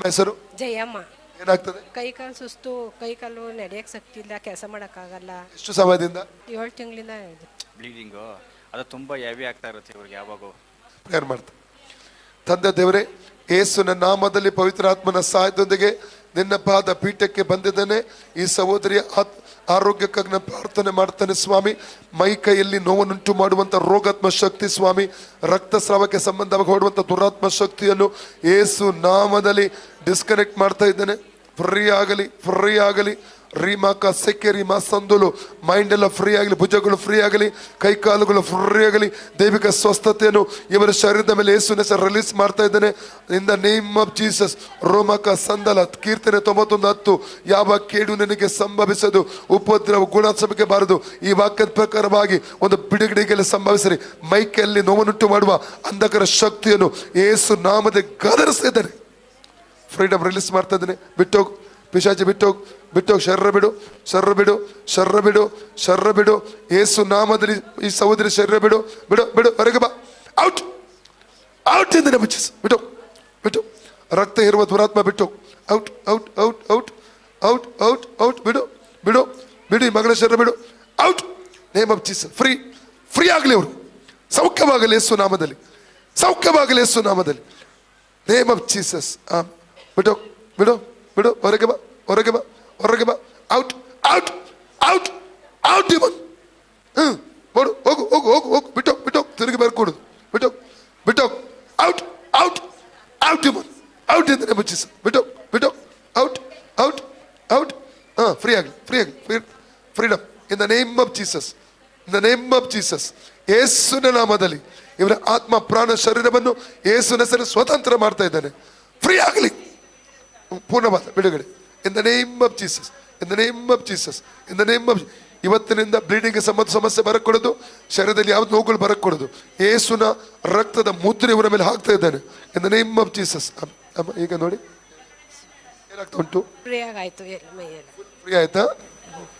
ನಿಮ್ಮ ಹೆಸರು? ಜಯಮ್ಮ. ಏನಾಗ್ತದೆ? ಕೈ ಕಾಲು ಸುಸ್ತು ಕೈ ಕಾಲು ನಡೆಯಕ್ಕೆ ಶಕ್ತಿ ಇಲ್ಲ ಕೆಲಸ ಮಾಡೋಕ್ಕಾಗಲ್ಲ. ಎಷ್ಟು ಸಮಯದಿಂದ? ಏಳು ತಿಂಗಳಿಂದ ಇದೆ. ಬ್ಲೀಡಿಂಗು. ಅದು ತುಂಬ ಹೆವಿ ಆಗ್ತಾ ಇರುತ್ತೆ ಇವ್ರಿಗೆ ಯಾವಾಗ. ಪ್ರೇಯರ್ ಮಾಡ್ತಾರೆ ತಂದೆ ದೇವರೇ ಏಸುನ ನಾಮದಲ್ಲಿ ಪವಿತ್ರ ಆತ್ಮನ ಸಹಾಯದೊಂದಿಗೆ ನಿನ್ನ ಪೀಠಕ್ಕೆ ಬಂದಿದ್ದೇನೆ. ಈ ಸಹೋದರಿಯ ಆತ್ ಆರೋಗ್ಯಕ್ಕಾಗಿ ನಾನು ಪ್ರಾರ್ಥನೆ ಮಾಡ್ತಾನೆ ಸ್ವಾಮಿ. ಮೈ ಕೈಯಲ್ಲಿ ನೋವನ್ನುಂಟು ಮಾಡುವಂತ ರೋಗಾತ್ಮ ಶಕ್ತಿ ಸ್ವಾಮಿ. ರಕ್ತಸ್ರಾವಕ್ಕೆ ಸಂಬಂಧವಾಗಿ ಹೊಡುವಂಥ ದುರಾತ್ಮ ಶಕ್ತಿಯನ್ನು ಏಸು ನಾಮದಲ್ಲಿ ಡಿಸ್ಕನೆಕ್ಟ್ ಮಾಡ್ತಾ ಇದ್ದೇನೆ. ಫ್ರೀ ಆಗಲಿ ಫ್ರೀ ಆಗಲಿ. ರೀಮಾಕ ಸೆಕೆ ರೀಮಾ ಸಂದುಲು. ಮೈಂಡ್ ಎಲ್ಲ ಫ್ರೀ ಆಗಲಿ, ಭುಜಗಳು ಫ್ರೀ ಆಗಲಿ, ಕೈ ಕಾಲುಗಳು ಫ್ರೀ ಆಗಲಿ, ದೈವಿಕ ಸ್ವಸ್ಥತೆಯನ್ನು ಇವರ ಶರೀರದ ಮೇಲೆ ಯೇಸುನ ರಿಲೀಸ್ ಮಾಡ್ತಾ ಇದ್ದೇನೆ. In the name of Jesus ರೋಮಕ ಸಂದಲ, ಕೀರ್ತನೆ ತೊಂಬತ್ತೊಂದು ಹತ್ತು. ಯಾವ ಕೇಡು ನನಗೆ ಸಂಭವಿಸದು? ಉಪದ್ರವ ಗುಣಾತ್ಮಕ್ಕೆ ಬಾರದು. ಈ ವಾಕ್ಯದ ಪ್ರಕಾರವಾಗಿ ಒಂದು ಬಿಡುಗಡೆಗೆಲ್ಲ ಸಂಭವಿಸಲಿ ಮೈಕಲ್ಲಿ ನೋವನ್ನುಂಟು ಮಾಡುವ ಅಂಧಕರ ಶಕ್ತಿಯನ್ನು ಏಸು ನಾಮದ ಗದರಿಸ್ತಾ ಇದ್ದಾರೆ ಫ್ರೀಡಮ್ ರಿಲೀಸ್ ಮಾಡ್ತಾ ಇದ್ದೇನೆ. ಬಿಟ್ಟೋಗು. ಪಿಶಾಚಿ ಬಿಟ್ಟೋಗಿ ಬಿಟ್ಟೋಗಿ ಶರ್ರ ಬಿಡು ಶರ್ರ ಬಿಡು ಶರ್ರ ಬಿಡು ಶರ್ರ ಬಿಡು. ಏಸು ನಾಮದಲ್ಲಿ ಈ ಸಹೋದರಿ ಶರ್ರ ಬಿಡು ಬಿಡು ಬಿಡು, ಹೊರಗೆ ಬಾ. ಔಟ್ ಔಟ್ ಇಂದ ಬುಚ್ಚಿಸ್ ಬಿಟ್ಟು ಬಿಟ್ಟು ರಕ್ತ ಇರುವ ದುರಾತ್ಮ ಬಿಟ್ಟು out out out out out out out ಬಿಡು ಬಿಡು ಬಿಡು, ಈ ಮಗಳ ಶರ್ರ ಬಿಡು. Out name of Jesus free free ಆಗಲಿ ಅವರು. ಸೌಖ್ಯವಾಗಲಿ ಯೇಸು ನಾಮದಲ್ಲಿ. ಸೌಖ್ಯವಾಗಲಿ ಯೇಸು ನಾಮದಲ್ಲಿ. ನೇಮ್ ಆಫ್ ಜೀಸಸ್ ಬಿಟ್ಟು ಬಿಡು ಬಿಡು. ಬಿಡು, ಹೊರಗೆ ಬಾ ಹೊರಗೆ ಬಾ ಹೊರಗೆ ಬಾ. ಔಟ್ ಔಟ್ ಔಟ್ ಔಟ್ ಇವನ್ ಹ್ಞೂ ಬಡು ಹೋಗು ಹೋಗು ಹೋಗು ಹೋಗು. ಬಿಟ್ಟು ಬಿಟ್ಟು ತಿರುಗಿ ಬರ್ಕೊಡು ಬಿಟ್ಟು ಬಿಟ್ಟು ಔಟ್ ಔಟ್ ಔಟ್ ಇವನ್ ಔಟ್ ಎಂದರೆ ಮುಚ್ಚಿಸ ಬಿಟ್ಟು ಬಿಟ್ಟು ಔಟ್ ಔಟ್ ಔಟ್ ಹಾಂ ಫ್ರೀ ಆಗಲಿ ಫ್ರೀ ಆಗಲಿ free freedom in the name of Jesus in the name of Jesus ಯೇಸುನ ನಾಮದಲ್ಲಿ ಇವರ ಆತ್ಮ ಪ್ರಾಣ ಶರೀರವನ್ನು ಏಸುನ ಹೆಸರು ಸ್ವತಂತ್ರ ಮಾಡ್ತಾ ಇದ್ದಾನೆ. ಫ್ರೀ ಆಗಲಿ. ಪೂರ್ಣವಾದ ಬಿಡುಗಡೆ. In the name of Jesus in the name of Jesus in the name of ಇವತ್ತಿನಿಂದ ಬ್ಲೀಡಿಂಗ್ ಸಂಬಂಧ ಸಮಸ್ಯೆ ಬರಕೊಡೋದು ಶರೀರದಲ್ಲಿ ಯಾವ್ದು ನೋವುಗಳು ಬರಕೊಡೋದು. ಏಸುನ ರಕ್ತದ ಮುದ್ರೆ ಇವರ ಮೇಲೆ ಹಾಕ್ತಾ ಇದ್ದಾನೆ. In the name of Jesus ಅಮ್ಮ ಈಗ ನೋಡಿ. ಏನಾಗ್ತಾ ಉಂಟು? ಫ್ರೀ ಆಯ್ತಾ?